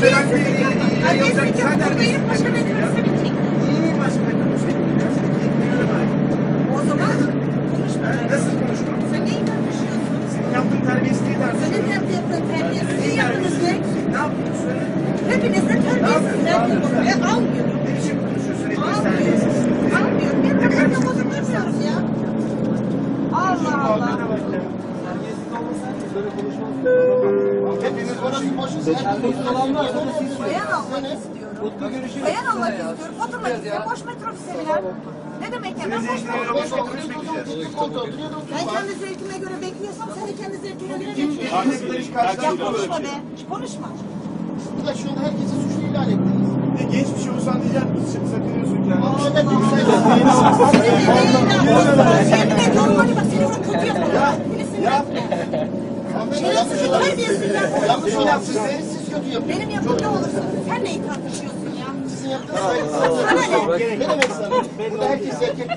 Sen yapma. Buradayım. Başka metrobüse binecek. İyi başka metrobüse gideceğiz. O zaman konuşma. Nasıl konuşmam? Sen neyi tartışıyorsun? Senin yaptığın terbiyesizliği Senin tartışıyorum. yaptığın terbiyesizliği yaptınız ne? Ne söyle. Hepiniz de terbiyesizler. E almıyorum. Ne biçim konuşuyorsun? Almıyorum. terbiyesiz. Almıyorum. Ben kapatıp bozuk durmuyorum ya. Allah Allah. Hepiniz orası boşuz. Bayan almak istiyorum. Bayan almak istiyorum. Oturmak istiyorum. Boş metrobüse biner. Ne demek ya? Ben boş metrobüse. Ben kendi zevkime göre bekliyorsam sen de kendi zevkine göre bekliyorsun. Ya konuşma be. Konuşma. Burada şu an herkesi suçlu ilan ettiniz. De genç bir şey olsan diyeceğim. Kendini. Ahmet Gülsay Yemin ediyorum Şerefsiz terbiyesiz ya. Yanlış yaptınız. Siz kötü yapıyorsunuz. Benim yapım ne olursa sen neyi tartışıyorsun ya? Sizin yaptığınız saygısızlık. Sana ne? Ne demek sana? Burada herkes erkek.